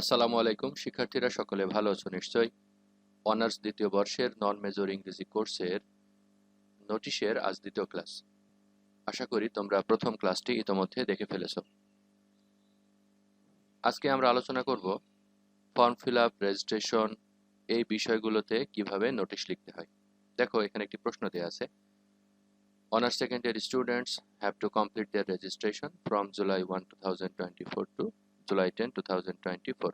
আসসালামু আলাইকুম। শিক্ষার্থীরা, সকলে ভালো আছো? নিশ্চয়ই অনার্স দ্বিতীয় বর্ষের নন মেজর ইংরেজি কোর্সের নোটিশের আজ দ্বিতীয় ক্লাস। আশা করি তোমরা প্রথম ক্লাসটি ইতোমধ্যে দেখে ফেলেছো। আজকে আমরা আলোচনা করব ফর্ম ফিল আপ, রেজিস্ট্রেশন এই বিষয়গুলোতে কীভাবে নোটিশ লিখতে হয়। দেখো, এখানে একটি প্রশ্ন দেওয়া আছে। Honours second year students have to complete their registration from July one two thousand twenty four to July ten two thousand twenty four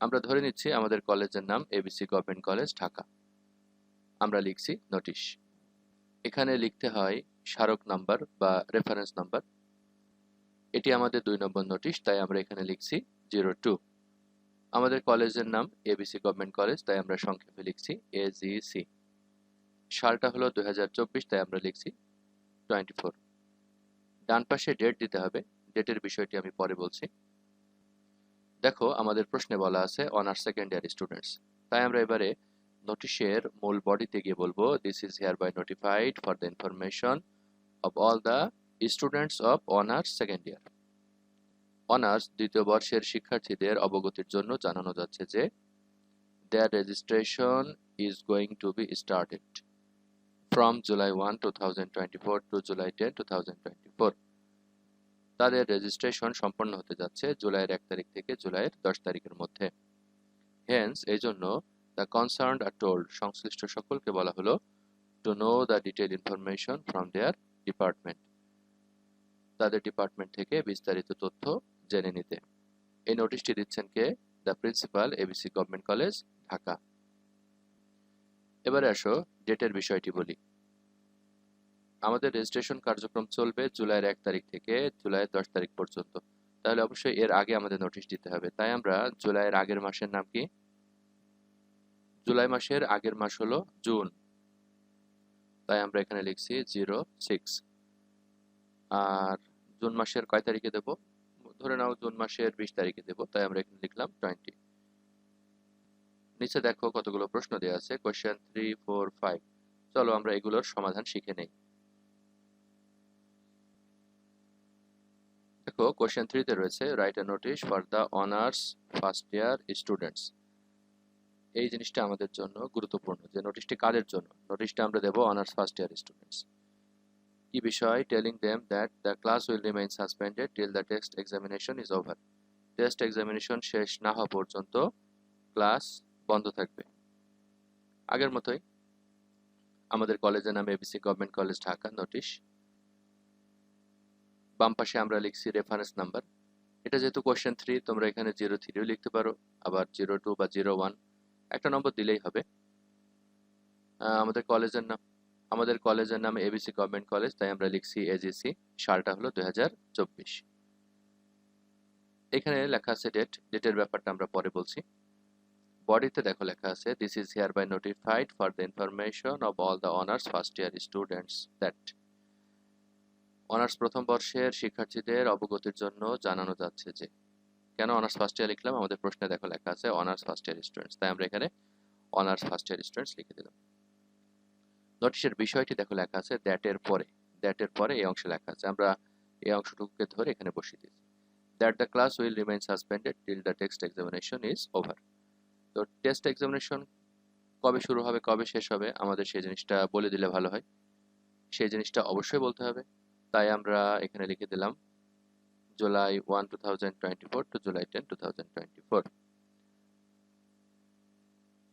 আমরা ধরে নিচ্ছি আমাদের কলেজের নাম এবিসি গভর্নমেন্ট কলেজ ঢাকা আমরা লিখছি নোটিশ এখানে লিখতে হয় স্মারক নাম্বার বা রেফারেন্স নাম্বার এটি আমাদের দুই নম্বর নোটিশ তাই আমরা এখানে লিখছি জিরো টু আমাদের কলেজের নাম এবিসি গভর্নমেন্ট কলেজ তাই আমরা সংক্ষেপে লিখছি এজিসি সালটা হলো দুই হাজার চব্বিশ, তাই আমরা লিখছি টোয়েন্টি ফোর ডান পাশে ডেট দিতে হবে। ডেটের বিষয়টি আমি পরে বলছি। দেখো, আমাদের প্রশ্নে বলা আছে অনার্স সেকেন্ড ইয়ার স্টুডেন্টস তাই আমরা এবারে নোটিশের মূল বডিতে গিয়ে বলব this is hereby notified for the information of all the students of honours second year honours দ্বিতীয় বর্ষের শিক্ষার্থীদের অবগতির জন্য জানানো যাচ্ছে যে there registration is going to be started from July one two thousand twenty four to July ten two thousand twenty four তাদের registration সম্পন্ন হতে যাচ্ছে জুলাইয়ের এক তারিখ থেকে জুলাইয়ের দশ তারিখের মধ্যে। হেন্স এই জন্য দ্য কনসার্ন আর টোল্ড সংশ্লিষ্ট সকলকে বলা হলো to know the detail information from their department তাদের ডিপার্টমেন্ট থেকে বিস্তারিত তথ্য জেনে নিতে। এই নোটিশটি দিচ্ছেন কে? The principal ABC government college Dhaka এবারে আসো ডেটের বিষয়টি বলি। আমাদের রেজিস্ট্রেশন কার্যক্রম চলবে জুলাইয়ের এক তারিখ থেকে জুলাইয়ের দশ তারিখ পর্যন্ত। তাহলে অবশ্যই এর আগে আমাদের নোটিশ দিতে হবে। তাই আমরা জুলাইয়ের আগের মাসের নাম কি? জুলাই মাসের আগের মাস হলো জুন। তাই আমরা এখানে লিখছি জিরো সিক্স আর জুন মাসের কয় তারিখে দেব? ধরে নাও জুন মাসের বিশ তারিখে দেব। তাই আমরা এখানে লিখলাম টোয়েন্টি নিচে দেখো কতগুলো প্রশ্ন দেওয়া আছে। কোয়েশ্চেন থ্রি ফোর ফাইভ চলো আমরা এগুলোর সমাধান শিখে নেই। দেখো কোশ্চেন থ্রিতে রয়েছে write a notice for the honours first year students এই জিনিসটা আমাদের জন্য গুরুত্বপূর্ণ, যে নোটিশটি কাদের জন্য? নোটিশটা আমরা দেবো অনার্স ফার্স্ট ইয়ার স্টুডেন্টস কি বিষয়? Telling them that the class will remain suspended till the test examination is over test examination শেষ না হওয়া পর্যন্ত ক্লাস বন্ধ থাকবে। আগের মতোই আমাদের কলেজের নাম ABC government college Dhaka notice বাম পাশে আমরা লিখছি রেফারেন্স নাম্বার এটা যেহেতু কোয়েশ্চেন থ্রি তোমরা এখানে জিরো থ্রিও লিখতে পারো, আবার জিরো টু বা জিরো ওয়ান একটা নম্বর দিলেই হবে। আমাদের কলেজের নাম আমাদের কলেজের নাম এবিসি গভর্নমেন্ট কলেজ তাই আমরা লিখছি এজিসি সালটা হলো দু হাজার চব্বিশ। এখানে লেখা আছে ডেট ডেটের ব্যাপারটা আমরা পরে বলছি। বডিতে দেখো লেখা আছে this is hereby notified for the information of all the honours first year students that honours প্রথম বর্ষের শিক্ষার্থীদের অবগতির জন্য জানানো যাচ্ছে যে, কেন অনার্স ফার্স্ট ইয়ার লিখলাম? আমাদের প্রশ্নে দেখো লেখা আছে, অনার্স ফার্স্ট ইয়ার স্টুডেন্টস তাই আমরা এখানে অনার্স ফার্স্ট ইয়ার স্টুডেন্টস লিখে দিলাম। নোটিশের বিষয়টি দেখো লেখা আছে দ্যাটের পরে। দ্যাটের পরে এই অংশে লেখা আছে। আমরা এই অংশটুকুকে ধরে এখানে বসিয়ে দিয়েছি। That the class will remain suspended till the text examination is over তো টেস্ট এক্সামিনেশন কবে শুরু হবে, কবে শেষ হবে, আমাদের সেই জিনিসটা বলে দিলে ভালো হয়। সেই জিনিসটা অবশ্যই বলতে হবে। তাই আমরা এখানে লিখে দিলাম, July one two thousand twenty four to July ten two thousand twenty four.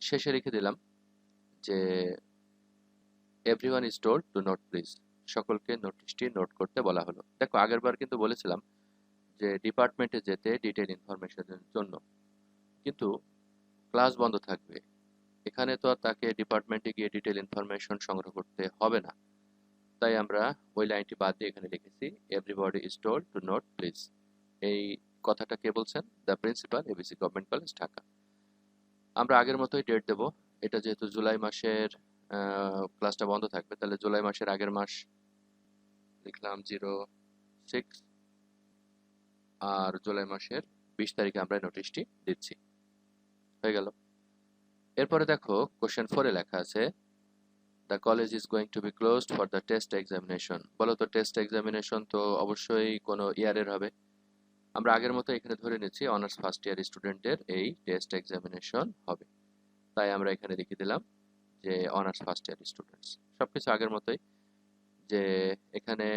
শেষে লিখে দিলাম যে everyone is told to note please সকলকে নোটিশটি নোট করতে বলা হলো। দেখো, আগের বার কিন্তু বলেছিলাম যে ডিপার্টমেন্টে যেতে ডিটেল ইনফরমেশনের জন্য। কিন্তু ক্লাস বন্ধ থাকবে। এখানে তো আর তাকে ডিপার্টমেন্টে গিয়ে ডিটেল ইনফরমেশন সংগ্রহ করতে হবে না। তাই আমরা ওই লাইনটি বাদ দিয়ে এখানে লিখেছি everybody is told to note please এই কথাটা কে বলছেন? The principal ABC government college Dhaka আমরা আগের মতোই ডেট দেব। এটা যেহেতু জুলাই মাসের ক্লাসটা বন্ধ থাকবে, তাহলে জুলাই মাসের আগের মাস লিখলাম জিরো সিক্স আর জুলাই মাসের বিশ তারিখে আমরা নোটিশটি দিচ্ছি। হয়ে গেল। এরপরে দেখো কোশ্চেন ফোরে লেখা আছে the college is going to be closed for the test examination বলো তো টেস্ট এক্সামিনেশন তো অবশ্যই কোনো ইয়ারের হবে। আমরা আগের মতো এখানে ধরে নিচ্ছি অনার্স ফার্স্ট ইয়ার স্টুডেন্টদের এই টেস্ট এক্সামিনেশন হবে। তাই আমরা এখানে লিখে দিলাম যে অনার্স ফার্স্ট ইয়ার স্টুডেন্টস সবকিছু আগের মতোই যে এখানে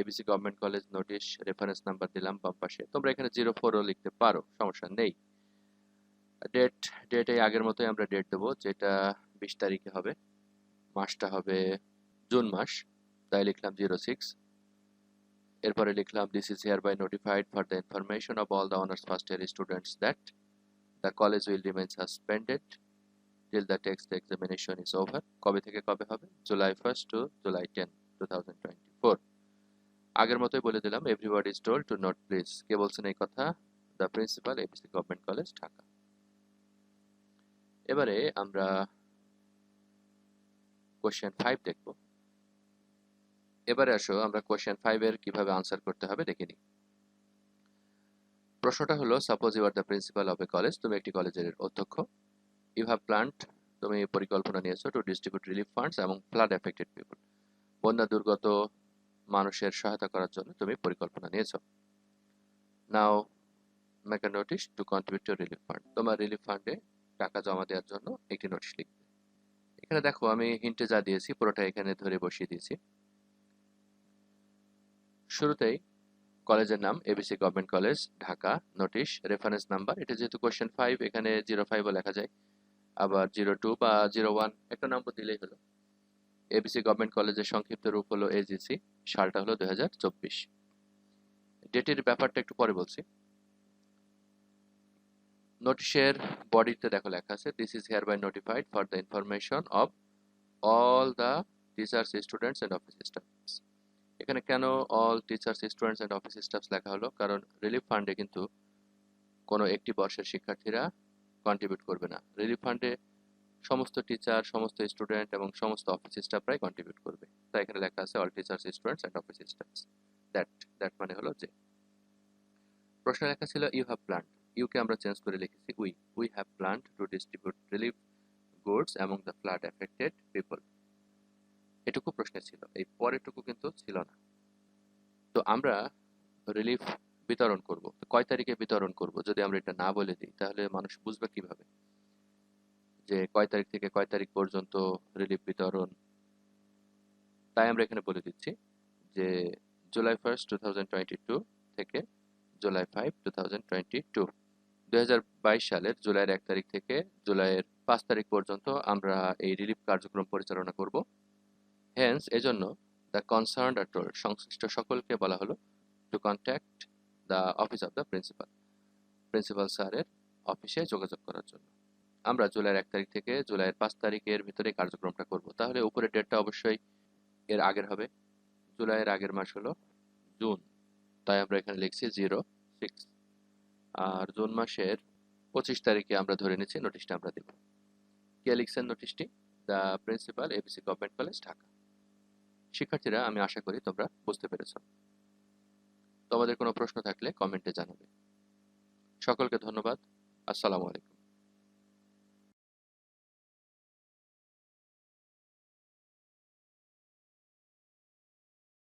ABC government college notice reference number দিলাম বাম পাশে। তোমরা এখানে জিরো ফোরও লিখতে পারো, সমস্যা নেই। ডেট ডেট এই আগের মতোই আমরা ডেট দেবো, যেটা বিশ তারিখে হবে। মাসটা হবে জুন মাস তাই লিখলাম জিরো সিক্স এরপরে লিখলাম this is hereby notified for the information of all the honours first year students that the college will remain suspended till the text examination is over কবে থেকে কবে হবে? July first to July ten two thousand twenty four আগের মতোই বলে দিলাম everybody is told to note please কে বলছেন এই কথা? The principal ABC government college Dhaka এবারে আমরা কোশ্চেন ফাইভ দেখব। এবারে আসো, আমরা কোশ্চেন ফাইভের কীভাবে আনসার করতে হবে দেখে নিই। প্রশ্নটা হলো suppose you are the principal of a college তুমি একটি কলেজের অধ্যক্ষ। ইউ হ্যাভ প্ল্যান্ট তুমি পরিকল্পনা নিয়েছো টু ডিস্ট্রিবিউট রিলিফ ফান্ডস এবং ফ্লাড এফেক্টেড পিপল বন্যা দুর্গত মানুষের সহায়তা করার জন্য তুমি পরিকল্পনা নিয়েছো। Now make a notice to contribute to relief fund তোমার রিলিফ ফান্ডে টাকা জমা দেওয়ার জন্য একটি নোটিশ লিখবে। এখানে দেখো আমি হিন্টে যা দিয়েছি, পুরোটা এখানে ধরে বসিয়ে দিয়েছি। শুরুতেই কলেজের নাম ABC government college Dhaka notice reference number এটা যেহেতু কোয়েশ্চেন ফাইভ এখানে জিরো ফাইভও লেখা যায়। আবার জিরো টু বা জিরো ওয়ান একটা নম্বর দিলেই হলো। এবিসি গভর্নমেন্ট কলেজের সংক্ষিপ্ত রূপ হলো এজিসি সালটা হলো দুই হাজার চব্বিশ। ডেটের ব্যাপারটা একটু পরে বলছি। নোটিশের বডিতে দেখো লেখা আছে this is hereby notified for the information of all the teachers students and office staffs এখানে কেন all teachers students and office staffs লেখা হলো? কারণ রিলিফ ফান্ডে কিন্তু কোনো একটি বর্ষের শিক্ষার্থীরা কন্ট্রিবিউট করবে না। রিলিফ ফান্ডে সমস্ত টিচার সমস্ত স্টুডেন্ট এবং সমস্ত অফিস স্টাফরাই কন্ট্রিবিউট করবে। তাই এখানে লেখা আছে all teachers students and office staffs that that মানে হলো যে। প্রশ্ন লেখা ছিল ইউ হ্যাভ প্ল্যান্ট ইউকে আমরা চেঞ্জ করে লিখেছি we we have planned to distribute relief goods among the flood affected people এটুকু প্রশ্ন ছিল, এই পরেরটুকু কিন্তু ছিল না। তো আমরা রিলিফ বিতরণ করব কয় তারিখে বিতরণ করব, যদি আমরা এটা না বলে দিই, তাহলে মানুষ বুঝবে কীভাবে? যে কয় তারিখ থেকে কয় তারিখ পর্যন্ত রিলিফ বিতরণ। তাই আমরা এখানে বলে দিচ্ছি যে July first two thousand twenty two থেকে July five two thousand twenty two সালের জুলাইয়ের এক তারিখ থেকে জুলাইয়ের পাঁচ তারিখ পর্যন্ত আমরা এই রিলিফ কার্যক্রম পরিচালনা করব। হেন্স এজন্য দ্য কনসার্ন আর টোল সংশ্লিষ্ট সকলকে বলা হলো to contact the office of the principal principal স্যারের অফিসে যোগাযোগ করার জন্য। আমরা জুলাইয়ের এক তারিখ থেকে জুলাইয়ের পাঁচ তারিখের ভিতরে কার্যক্রমটা করব। তাহলে উপরের ডেটটা অবশ্যই এর আগের হবে। জুলাইয়ের আগের মাস হলো জুন। তাই আমরা এখানে লিখছি জিরো সিক্স আর জুন মাসের পঁচিশ তারিখে আমরা ধরে নিচ্ছি নোটিশটা আমরা দেব। কে লিখছেন নোটিশটি the principal ABC government college Dhaka শিক্ষার্থীরা, আমি আশা করি তোমরা বুঝতে পেরেছ। তোমাদের কোনো প্রশ্ন থাকলে কমেন্টে জানাবে। সকলকে ধন্যবাদ। আসসালামু আলাইকুম।